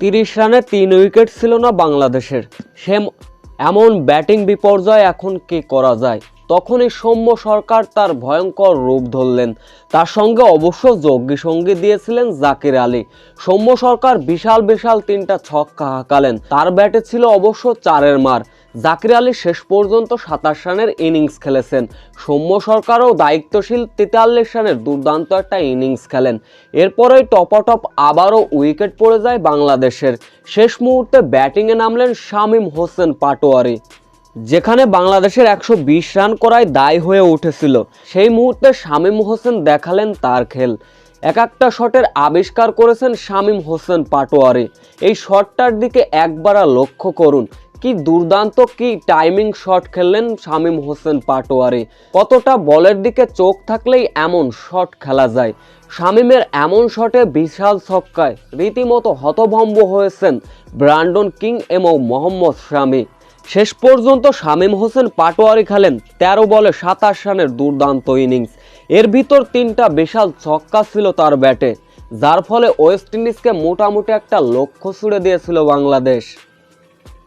তিরিশ রানে তিন উইকেট ছিল না বাংলাদেশের। সে এমন ব্যাটিং বিপর্যয় এখন কে করা যায়? তখনই সৌম্য সরকার তার ভয়ঙ্কর রূপ ধরলেন। তার সঙ্গে অবশ্য যজ্ঞী সঙ্গী দিয়েছিলেন জাকির আলী। সৌম্য সরকার বিশাল বিশাল তিনটা ছক্কা হাঁকালেন। তার ব্যাটে ছিল অবশ্য চারের মার। জাকির আলী শেষ পর্যন্ত সাতাশ রানের ইনিংস খেলেছেন। সৌম্য সরকারও দায়িত্বশীল তেতাল্লিশ রানের দুর্দান্ত একটা ইনিংস খেলেন। এরপরেই টপাটপ আবারও উইকেট পড়ে যায় বাংলাদেশের। শেষ মুহূর্তে ব্যাটিংয়ে নামলেন শামীম হোসেন পাটোয়ারি, যেখানে বাংলাদেশের একশো বিশ রান করায় দায় হয়ে উঠেছিল। সেই মুহূর্তে শামীম হোসেন দেখালেন তার খেল। এক একটা শটের আবিষ্কার করেছেন শামীম হোসেন পাটোয়ারি। এই শটটার দিকে একবার লক্ষ্য করুন। কি দুর্দান্ত, কি টাইমিং শট খেললেন শামীম হোসেন পাটোয়ারি। কতটা বলের দিকে চোখ থাকলেই এমন শট খেলা যায়। শামীমের এমন শটে বিশাল ছক্কায় রীতিমতো হতভম্ব হয়েছেন ব্রান্ডন কিং এবং মোহাম্মদ শামী। শেষ পর্যন্ত শামীম হোসেন পাটোয়ারি খেলেন তেরো বলে সাতাশ রানের দুর্দান্ত ইনিংস। এর ভিতর তিনটা বিশাল ছক্কা ছিল তার ব্যাটে, যার ফলে ওয়েস্ট ইন্ডিজকে মোটামুটি একটা লক্ষ্য ছুড়ে দিয়েছিল বাংলাদেশ।